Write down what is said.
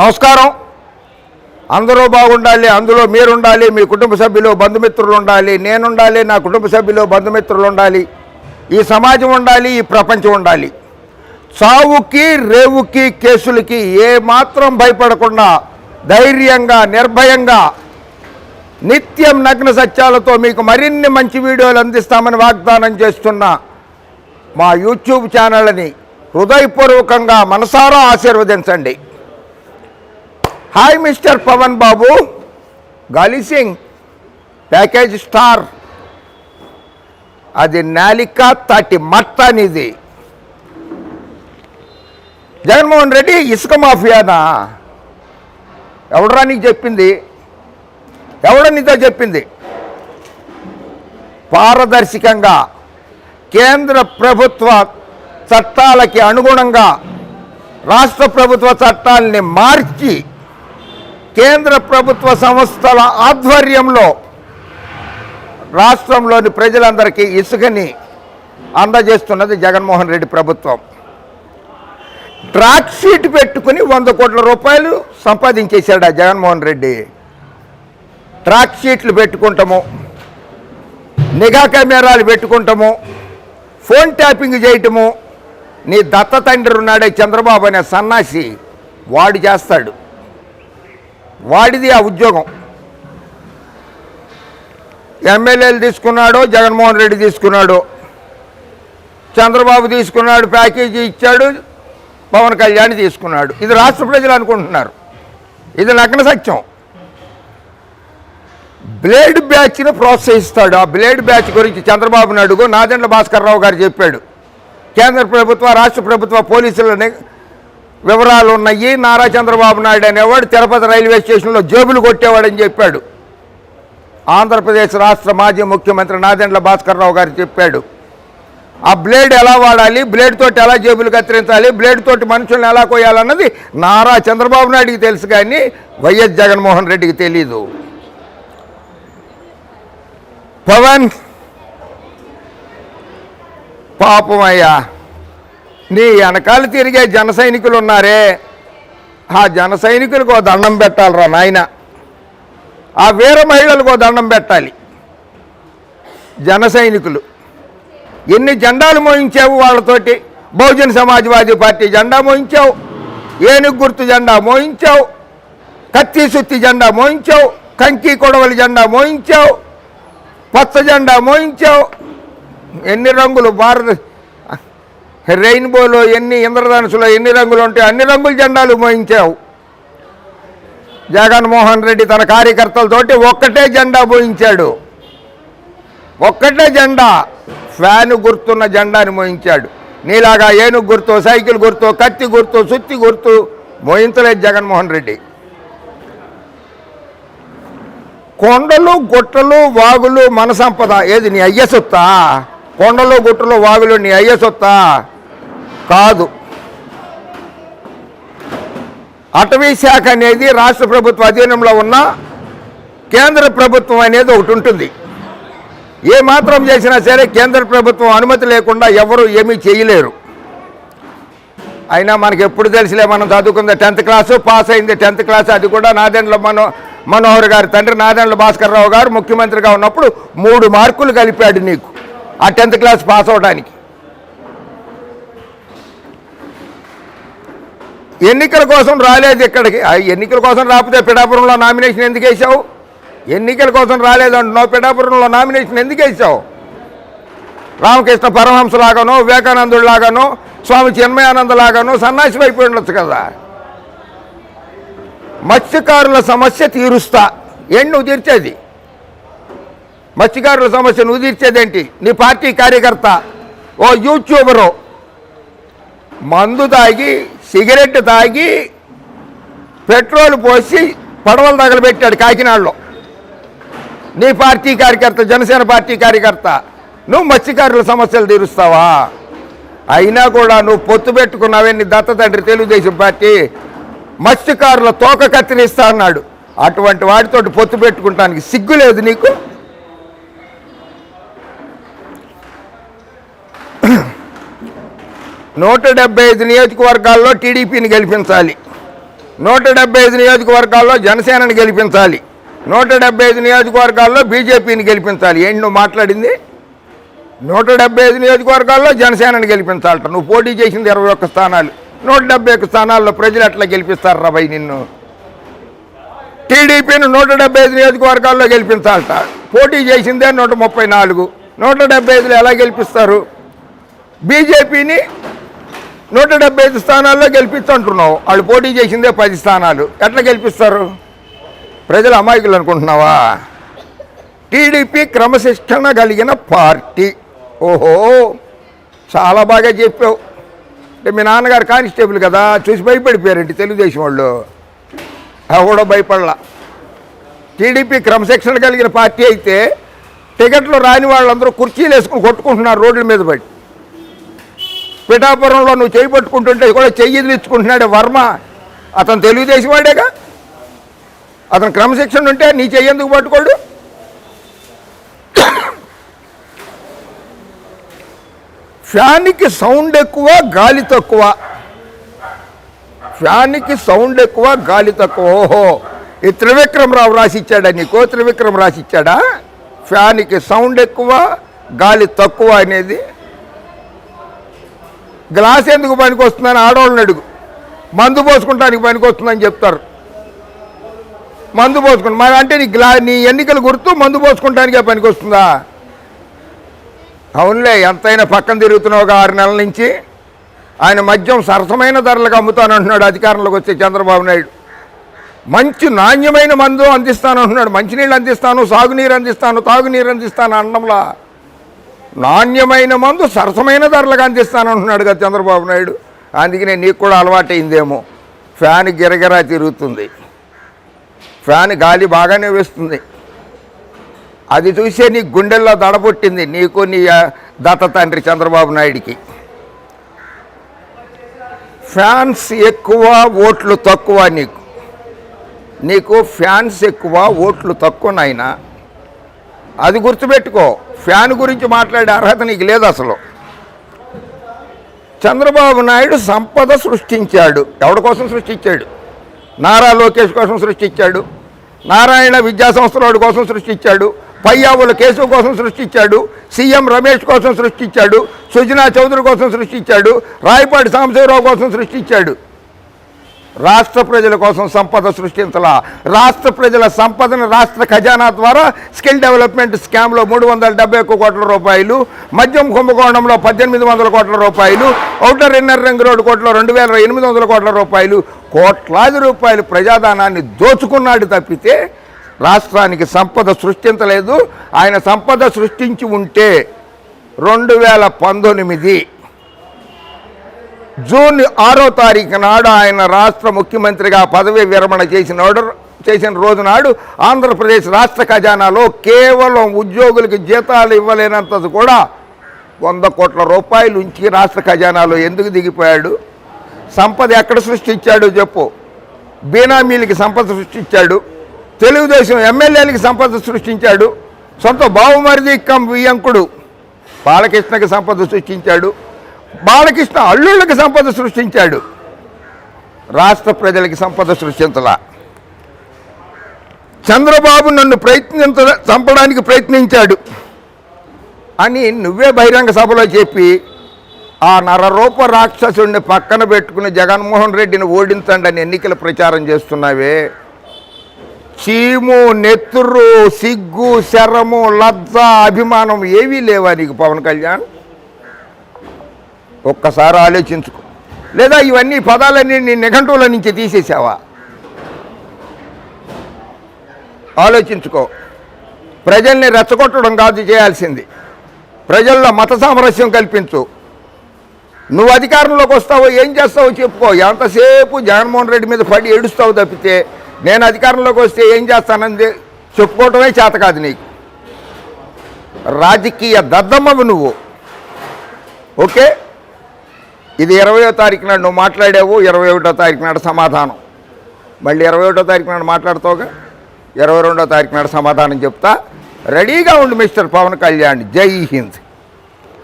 నమస్కారం. అందరూ బాగుండాలి అందులో మీరుండాలి మీ కుటుంబ సభ్యులు బంధుమిత్రులు ఉండాలి నేనుండాలి నా కుటుంబ సభ్యులు బంధుమిత్రులు ఉండాలి ఈ సమాజం ఉండాలి ఈ ప్రపంచం ఉండాలి. చావుకి రేవుకి కేసులకి ఏమాత్రం భయపడకుండా ధైర్యంగా నిర్భయంగా నిత్యం నగ్న సత్యాలతో మీకు మరిన్ని మంచి వీడియోలు అందిస్తామని వాగ్దానం చేస్తున్న మా యూట్యూబ్ ఛానల్ని హృదయపూర్వకంగా మనసారా ఆశీర్వదించండి. హాయ్ మిస్టర్ పవన్ బాబు గాలి సింగ్ ప్యాకేజ్ స్టార్ అది నాలిక తాటి మట్ట అనేది జగన్మోహన్ రెడ్డి ఇసుక మాఫియానా? ఎవడరా నీకు చెప్పింది? ఎవడ నీతో చెప్పింది? పారదర్శకంగా కేంద్ర ప్రభుత్వ చట్టాలకి అనుగుణంగా రాష్ట్ర ప్రభుత్వ చట్టాలని మార్చి కేంద్ర ప్రభుత్వ సంస్థల ఆధ్వర్యంలో రాష్ట్రంలోని ప్రజలందరికీ ఇసుకని అందజేస్తున్నది జగన్మోహన్ రెడ్డి ప్రభుత్వం. ట్రాక్ షీట్ పెట్టుకుని వంద కోట్ల రూపాయలు సంపాదించేశాడు ఆ జగన్మోహన్ రెడ్డి? ట్రాక్ షీట్లు పెట్టుకుంటాము నిఘా కెమెరాలు పెట్టుకుంటాము ఫోన్ ట్యాపింగ్ చేయటము. నీ దత్త తండ్రి ఉన్నాడే చంద్రబాబు అనే సన్నాసి వాడు చేస్తాడు. వాడిది ఆ ఉద్యోగం. ఎమ్మెల్యేలు తీసుకున్నాడు జగన్మోహన్ రెడ్డి తీసుకున్నాడు చంద్రబాబు తీసుకున్నాడు ప్యాకేజీ ఇచ్చాడు పవన్ కళ్యాణ్ తీసుకున్నాడు. ఇది రాష్ట్ర ప్రజలు అనుకుంటున్నారు. ఇది నగ్న సత్యం. బ్లేడ్ బ్యాచ్ని ప్రోత్సహిస్తాడు. ఆ బ్లేడ్ బ్యాచ్ గురించి చంద్రబాబు నాయుడు నాదెండ్ల భాస్కర్రావు గారు చెప్పాడు. కేంద్ర ప్రభుత్వ రాష్ట్ర ప్రభుత్వ పోలీసులని వివరాలు ఉన్నాయి నారా చంద్రబాబు నాయుడు అనేవాడు తిరుపతి రైల్వే స్టేషన్లో జేబులు కొట్టేవాడని చెప్పాడు. ఆంధ్రప్రదేశ్ రాష్ట్ర మాజీ ముఖ్యమంత్రి నాదెండ్ల భాస్కర్రావు గారు చెప్పాడు. ఆ బ్లేడ్ ఎలా వాడాలి? బ్లేడ్ తోటి ఎలా జేబులు కత్తిరించాలి? బ్లేడ్ తోటి మనుషులను ఎలా కోయాలన్నది నారా చంద్రబాబు నాయుడికి తెలుసు కానీ వైఎస్ జగన్మోహన్ రెడ్డికి తెలీదు. పవన్ పాపమయ్యా నీ వెనకాల తిరిగే జన సైనికులు ఉన్నారే. ఆ జన సైనికులకు దండం పెట్టాలిరా నాయన. ఆ వీర మహిళలకు దండం పెట్టాలి. జన సైనికులు. ఎన్ని జెండాలు మోయించావు వాళ్ళతోటి? బహుజన సమాజ్వాదీ పార్టీ జెండా మోయించావు. ఏనుగు గుర్తు జెండా మోయించావు. కత్తి సుత్తి జెండా మోయించావు. కంకి కొడవలి జెండా మోయించావు. పచ్చ జెండా మోయించావు. ఎన్ని రంగులు? భారత రెయిన్బోలో ఎన్ని ఇంద్రధనుసులో ఎన్ని రంగులు ఉంటాయి అన్ని రంగుల జెండాలు మోయించావు. జగన్మోహన్ రెడ్డి తన కార్యకర్తలతోటి ఒక్కటే జెండా మోయించాడు. ఒక్కటే జెండా ఫ్యాన్ గుర్తున్న జెండాని మోయించాడు. నీలాగా ఏనుగు గుర్తు సైకిల్ గుర్తు కత్తి గుర్తు సుత్తి గుర్తు మోయించలేదు జగన్మోహన్ రెడ్డి. కొండలు గుట్టలు వాగులు మన సంపద. ఏది నీ అయ్య సొత్తా? కొండలు గుట్టలు వాగులు నీ అయ్య సొత్తా? కాదు. అటవీ శాఖ అనేది రాష్ట్ర ప్రభుత్వ అధీనంలో ఉన్న కేంద్ర ప్రభుత్వం అనేది ఒకటి ఉంటుంది. ఏ మాత్రం చేసినా సరే కేంద్ర ప్రభుత్వం అనుమతి లేకుండా ఎవరు ఏమీ చేయలేరు. అయినా మనకి ఎప్పుడు తెలిసిలే మనం చదువుకుంది టెన్త్ క్లాసు పాస్ అయింది టెన్త్ క్లాస్ అది కూడా నాదెండ్ల మనో మనోహర్ గారి తండ్రి నాదెండ్ల భాస్కర్ రావు గారు ముఖ్యమంత్రిగా ఉన్నప్పుడు మూడు మార్కులు కలిపాడు నీకు. ఆ టెన్త్ క్లాస్ పాస్ అవడానికి. ఎన్నికల కోసం రాలేదు ఇక్కడికి. ఆ ఎన్నికల కోసం రాకపోతే పిఠాపురంలో నామినేషన్ ఎందుకు వేసావు ఎన్నికల కోసం రాలేదు అంటున్నావు పిఠాపురంలో నామినేషన్ ఎందుకు వేసావు రామకృష్ణ పరమహంస లాగానో వివేకానందుడు లాగానో స్వామి చిన్మయానంద లాగానో సన్నాసి అయిపోయి ఉండొచ్చు కదా. మత్స్యకారుల సమస్య తీరుస్తా. ఏంటి నువ్వు తీర్చేది? మత్స్యకారుల సమస్య నువ్వు తీర్చేదేంటి? నీ పార్టీ కార్యకర్త ఓ యూట్యూబరు మందు తాగి సిగరెట్ తాగి పెట్రోల్ పోసి పడవలు తగలబెట్టాడు కాకినాడలో. నీ పార్టీ కార్యకర్త జనసేన పార్టీ కార్యకర్త నువ్వు మత్స్యకారుల సమస్యలు తీరుస్తావా? అయినా కూడా నువ్వు పొత్తు పెట్టుకున్నావే నీ దత్తతండ్రి తెలుగుదేశం పార్టీ. మత్స్యకారుల తోక కత్తిరిస్తా అన్నాడు. అటువంటి వాటితోటి పొత్తు పెట్టుకుంటానికి సిగ్గు లేదు నీకు? నూట డెబ్బై ఐదు నియోజకవర్గాల్లో టీడీపీని గెలిపించాలి. నూట డెబ్బై ఐదు నియోజకవర్గాల్లో జనసేనని గెలిపించాలి. నూట డెబ్బై ఐదు నియోజకవర్గాల్లో బీజేపీని గెలిపించాలి. ఏంటి నువ్వు మాట్లాడింది? నూట డెబ్బై ఐదు నియోజకవర్గాల్లో జనసేనని గెలిపించాలట. నువ్వు పోటీ చేసింది ఇరవై ఒక్క స్థానాలు. నూట డెబ్బై ఒక్క స్థానాల్లో ప్రజలు ఎట్లా గెలిపిస్తారు రాబాయి నిన్ను? టీడీపీని నూట డెబ్బై ఐదు నియోజకవర్గాల్లో గెలిపించాలట. పోటీ చేసిందే నూట ముప్పై నాలుగు. నూట డెబ్బై ఐదులో ఎలా గెలిపిస్తారు? బీజేపీని నూట డెబ్బై ఐదు స్థానాల్లో గెలిపిస్తుంటున్నావు. వాళ్ళు పోటీ చేసిందే పది స్థానాలు. ఎట్లా గెలిపిస్తారు? ప్రజలు అమాయకులు అనుకుంటున్నావా? టీడీపీ క్రమశిక్షణ కలిగిన పార్టీ. ఓహో చాలా బాగా చెప్పావు. అంటే మీ నాన్నగారు కానిస్టేబుల్ కదా చూసి భయపడిపోయారండి తెలుగుదేశం వాళ్ళు? కూడా భయపడలా. టీడీపీ క్రమశిక్షణ కలిగిన పార్టీ అయితే టికెట్లు రాని వాళ్ళందరూ కుర్చీలు వేసుకుని కొట్టుకుంటున్నారు రోడ్ల మీద పడి. పిఠాపురంలో నువ్వు చేయి పట్టుకుంటుంటే కూడా చెయ్యి ఇచ్చుకుంటున్నాడు వర్మ. అతను తెలుగుదేశం వాడేగా? అతను క్రమశిక్షణ ఉంటే నీ చెయ్యేందుకు పట్టుకోడు? ఫ్యాన్కి సౌండ్ ఎక్కువ గాలి తక్కువ. ఫ్యాన్కి సౌండ్ ఎక్కువ గాలి తక్కువ. ఓహో ఈ త్రివిక్రమరావు రాసిచ్చాడా నీకో? త్రివిక్రమ్ రాసిచ్చాడా? ఫ్యాన్కి సౌండ్ ఎక్కువ గాలి తక్కువ అనేది గ్లాస్ ఎందుకు పనికి వస్తుందని ఆడవాళ్ళని అడుగు. మందు పోసుకుంటానికి పనికి వస్తుందని చెప్తారు. మందు పోసుకుంటా మరి అంటే నీ గ్లా నీ ఎన్నికలు గుర్తు మందు పోసుకుంటానికే పనికి వస్తుందా అవునులే ఎంతైనా పక్కన తిరుగుతున్నావు ఒక ఆరు నెలల నుంచి. ఆయన మద్యం సరసమైన ధరలకు అమ్ముతానంటున్నాడు అధికారంలోకి వచ్చే చంద్రబాబు నాయుడు. మంచి నాణ్యమైన మందు అందిస్తాను అంటున్నాడు మంచినీళ్ళు అందిస్తాను సాగునీరు అందిస్తాను తాగునీరు అందిస్తాను అన్నంలా. నాణ్యమైన మందు సరసమైన ధరలకు అందిస్తాను అంటున్నాడు కదా చంద్రబాబు నాయుడు. అందుకనే నీకు కూడా అలవాటైందేమో. ఫ్యాన్ గిరగిరా తిరుగుతుంది. ఫ్యాన్ గాలి బాగానే వేస్తుంది. అది చూసే నీ గుండెల్లో దడబొట్టింది నీకు నీ దత్త తండ్రి చంద్రబాబు నాయుడికి. ఫ్యాన్స్ ఎక్కువ ఓట్లు తక్కువ నీకు. నీకు ఫ్యాన్స్ ఎక్కువ ఓట్లు తక్కువ నాయనా. అది గుర్తుపెట్టుకో. ఫ్యాన్ గురించి మాట్లాడే అర్హత నీకు లేదు అసలు. చంద్రబాబు నాయుడు సంపద సృష్టించాడు. ఎవడి కోసం సృష్టించాడు? నారా లోకేష్ కోసం సృష్టించాడు. నారాయణ విద్యా సంస్థల వాడి కోసం సృష్టించాడు. పయ్యావుల కేసు కోసం సృష్టించాడు. సీఎం రమేష్ కోసం సృష్టించాడు. సుజనా చౌదరి కోసం సృష్టించాడు. రాయపాటి సాంబశివరావు కోసం సృష్టించాడు. రాష్ట్ర ప్రజల కోసం సంపద సృష్టించాల. రాష్ట్ర ప్రజల సంపదను రాష్ట్ర ఖజానా ద్వారా స్కిల్ డెవలప్మెంట్ స్కామ్లో మూడు వందల డెబ్బై ఒక్క కోట్ల రూపాయలు మద్యం కుంభకోణంలో పద్దెనిమిది వందల కోట్ల రూపాయలు ఔటర్ ఇన్నర్ రింగ్ రోడ్డు కోట్లో రెండు వేల ఎనిమిది వందల కోట్ల రూపాయలు కోట్లాది రూపాయలు ప్రజాదానాన్ని దోచుకున్నాడు తప్పితే రాష్ట్రానికి సంపద సృష్టించలేదు. ఆయన సంపద సృష్టించి ఉంటే రెండు వేల పంతొమ్మిది జూన్ ఆరో తారీఖు నాడు ఆయన రాష్ట్ర ముఖ్యమంత్రిగా పదవి విరమణ చేసిన చేసిన రోజు నాడు ఆంధ్రప్రదేశ్ రాష్ట్ర ఖజానాలో కేవలం ఉద్యోగులకు జీతాలు ఇవ్వలేనంత కూడా వంద కోట్ల రూపాయలు ఉంచి రాష్ట్ర ఖజానాలో ఎందుకు దిగిపోయాడు? సంపద ఎక్కడ సృష్టించాడు చెప్పు. బీనామీలకి సంపద సృష్టించాడు. తెలుగుదేశం ఎమ్మెల్యేలకి సంపద సృష్టించాడు. సొంత బావుమరిది కం వియంకుడు బాలకృష్ణకి సంపద సృష్టించాడు. బాలకృష్ణ అల్లుళ్ళకి సంపద సృష్టించాడు. రాష్ట్ర ప్రజలకి సంపద సృష్టించలా. చంద్రబాబు నన్ను ప్రయత్నించ చంపడానికి ప్రయత్నించాడు. అని నువ్వే బహిరంగ సభలో చెప్పి ఆ నరరూప రాక్షసుడిని పక్కన పెట్టుకుని జగన్మోహన్ రెడ్డిని ఓడించండి అని ఎన్నికల ప్రచారం చేస్తున్నావే. చీము నెత్తురు సిగ్గు శరము లజ్జ అభిమానం ఏవీ లేవా నీకు పవన్ కళ్యాణ్? ఒక్కసారి ఆలోచించుకో. లేదా ఇవన్నీ పదాలన్నీ నీ నిఘంటువుల నుంచి తీసేసావా? ఆలోచించుకో. ప్రజల్ని రెచ్చగొట్టడం కాదు చేయాల్సింది. ప్రజల్లో మత సామరస్యం కల్పించు. నువ్వు అధికారంలోకి వస్తావో ఏం చేస్తావో చెప్పుకో. ఎంతసేపు జగన్మోహన్ రెడ్డి మీద పడి ఏడుస్తావు తప్పితే నేను అధికారంలోకి వస్తే ఏం చేస్తానని చెప్పుకోవటమే చేత కాదు నీకు. రాజకీయ దద్దమ్మవి నువ్వు. ఓకే? ఇది ఇరవయో తారీఖు నాడు నువ్వు మాట్లాడావు ఇరవై ఒకటో తారీఖు నాడు సమాధానం. మళ్ళీ ఇరవై ఒకటో తారీఖు నాడు మాట్లాడుతావుగా? ఇరవై రెండో తారీఖు నాడు సమాధానం చెప్తా. రెడీగా ఉండు మిస్టర్ పవన్ కళ్యాణ్. జై హింద్.